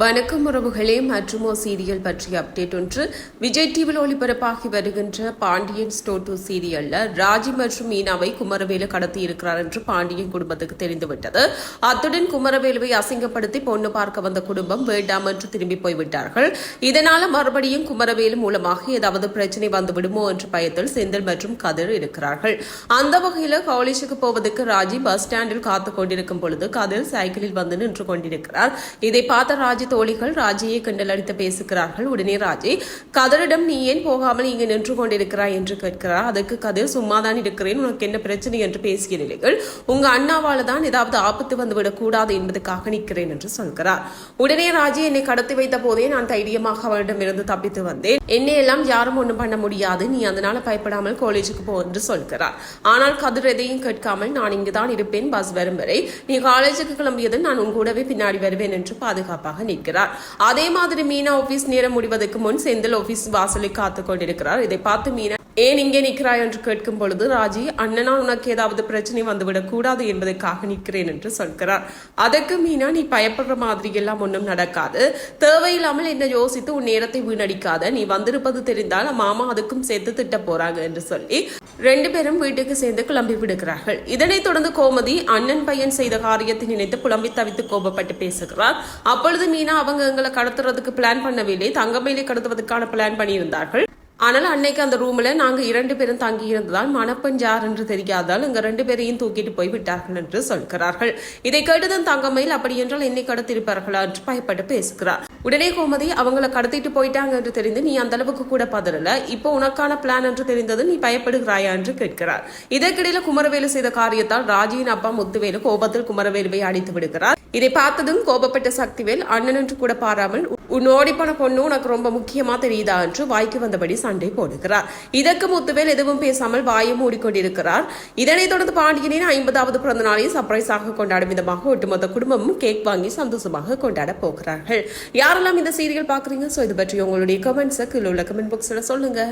வணக்கம் உறவுகளே மற்றும் சீரியல் பற்றிய அப்டேட் ஒன்று. விஜய் டிவியில் ஒளிபரப்பாகி வருகின்ற பாண்டியன் ஸ்டோர் டூ சீரியல்ல ராஜி மற்றும் மீனாவை குமரவேலு கடத்தி இருக்கிறார் என்று பாண்டியன் குடும்பத்துக்கு தெரிந்துவிட்டது. அத்துடன் குமரவேலுவை அசிங்கப்படுத்தி பொண்ணு பார்க்க வந்த குடும்பம் வேண்டாம் என்று திரும்பி போய்விட்டார்கள். இதனால மறுபடியும் குமரவேலு மூலமாக ஏதாவது பிரச்சனை வந்து விடுமோ என்ற பயத்தில் செந்தில் மற்றும் கதிர் இருக்கிறார்கள். அந்த வகையில் காலேஜுக்கு போவதற்கு ராஜி பஸ் ஸ்டாண்டில் காத்துக் கொண்டிருக்கும் பொழுது கதிர் சைக்கிளில் வந்து நின்று கொண்டிருக்கிறார். இதை பார்த்த ராஜி தோழிகள் ராஜியை கிண்டலடித்து பேசுகிறார்கள். உடனே ராஜி கதிரிடம் நீ ஏன் போகாமல் இங்கு நின்று கொண்டிருக்கிறாய்? என்று கேட்கிறார். அதற்கு கதிர் சும்மாதான் இருக்கிறேன். உனக்கு என்ன பிரச்சனை? என்று பேசிய நிலைகள் உங்க அண்ணாவால தான் ஏதாவது ஆபத்து வந்துவிடக் கூடாது என்பதற்காக நிற்கிறேன் என்று சொல்கிறார். உடனே ராஜி என்னை கடத்தி வைத்த போதே நான் தைரியமாக அவரிடமிருந்து தப்பித்து வந்தேன். என்னை எல்லாம் யாரும் ஒன்றும் பண்ண முடியாது. நீ அதனால பயப்படாமல் காலேஜுக்கு போ என்று சொல்கிறார். ஆனால் கதிர் எதையும் கேட்காமல் நான் இங்குதான் இருப்பேன் பஸ். வரும் வரை நீ காலேஜுக்கு கிளம்பியது நான் உன் கூடவே பின்னாடி வருவேன் என்று பாதுகாப்பாக நிற்கிறார் அதே மாதிரி மீனா ஆபீஸ் நேரம் முடிவதற்கு முன் செந்தில் ஆபீஸ் வாசலில் காத்துக் கொண்டிருக்கிறார். இதை பார்த்து மீனா ஏன் இங்கே நிற்கிறாய் என்று கேட்கும் பொழுது ராஜி அண்ணனால் உனக்கு ஏதாவது பிரச்சனை வந்துவிடக் கூடாது என்பதற்காக நிற்கிறேன் என்று சொல்கிறார். அதற்கு மீனா நீ பயப்படுற மாதிரி எல்லாம் ஒன்றும் நடக்காது. தேவையில்லாமல் என்ன யோசித்து உன் நேரத்தை வீணடிக்காத. நீ வந்திருப்பது தெரிந்தால் மாமா அதுக்கும் சேர்த்து திட்ட போறாங்க என்று சொல்லி ரெண்டு பேரும் வீட்டுக்கு சேர்ந்து கிளம்பி விடுகிறார்கள். இதனைத் தொடர்ந்து கோமதி அண்ணன் பையன் செய்த காரியத்தை நினைத்து புலம்பி தவித்து கோபப்பட்டு பேசுகிறார். அப்பொழுது மீனா அவங்க எங்களை கடத்துறதுக்கு பிளான் பண்ணவில்லை. தங்கமேலே கடத்துவதற்கான பிளான் பண்ணியிருந்தார்கள். ஆனால் அன்னைக்கு அந்த ரூம்ல நாங்க இரண்டு பேரும் தங்கி இருந்ததால் மணப்பெண் யார் என்று தெரியாதால் இங்க ரெண்டு பேரையும் தூக்கிட்டு போய் விட்டார்கள் என்று சொல்கிறார்கள். இதை கேட்டதும் தங்கமையில் அப்படி என்றால் என்னை கடத்திருப்பார்களா என்று பயப்பட்டு பேசுகிறார். உடனே கோமதி அவங்கள கடத்திட்டு போயிட்டாங்க என்று தெரிந்து நீ அந்த அளவுக்கு கூட பதறல. இப்போ உனக்கான பிளான் என்று தெரிந்தது நீ பயப்படுகிறாயா? என்று கேட்கிறார். இதற்கிடையில குமரவேலு செய்த காரியத்தால் ராஜியின் அப்பா முத்துவேலு கோபத்தில் குமரவேலுவை அடித்து விடுகிறார். இதை பார்த்ததும் கோபப்பட்ட சக்திவேல் அண்ணன் என்று கூட பாராமல் உன் ஓடிப்போன பொண்ணு உனக்கு ரொம்ப முக்கியமா தெரியுதா? என்று வாய்க்கு வந்தபடி சண்டை போடுகிறார். இதற்கு முத்துவேல் எதுவும் பேசாமல் வாயை மூடிக்கொண்டிருக்கிறார். இதனைத் தொடர்ந்து பாண்டியனின் ஐம்பதாவது பிறந்த நாளை சர்ப்ரைஸாக கொண்டாடும் விதமாக ஒட்டுமொத்த குடும்பமும் கேக் வாங்கி சந்தோஷமாக கொண்டாட போகிறார்கள். யாரெல்லாம் இந்த சீரியல் பாக்குறீங்க சோ இது பற்றி உங்களுடைய கமெண்ட்ஸை கீழே உள்ள கமெண்ட் பாக்ஸ்ல சொல்லுங்க.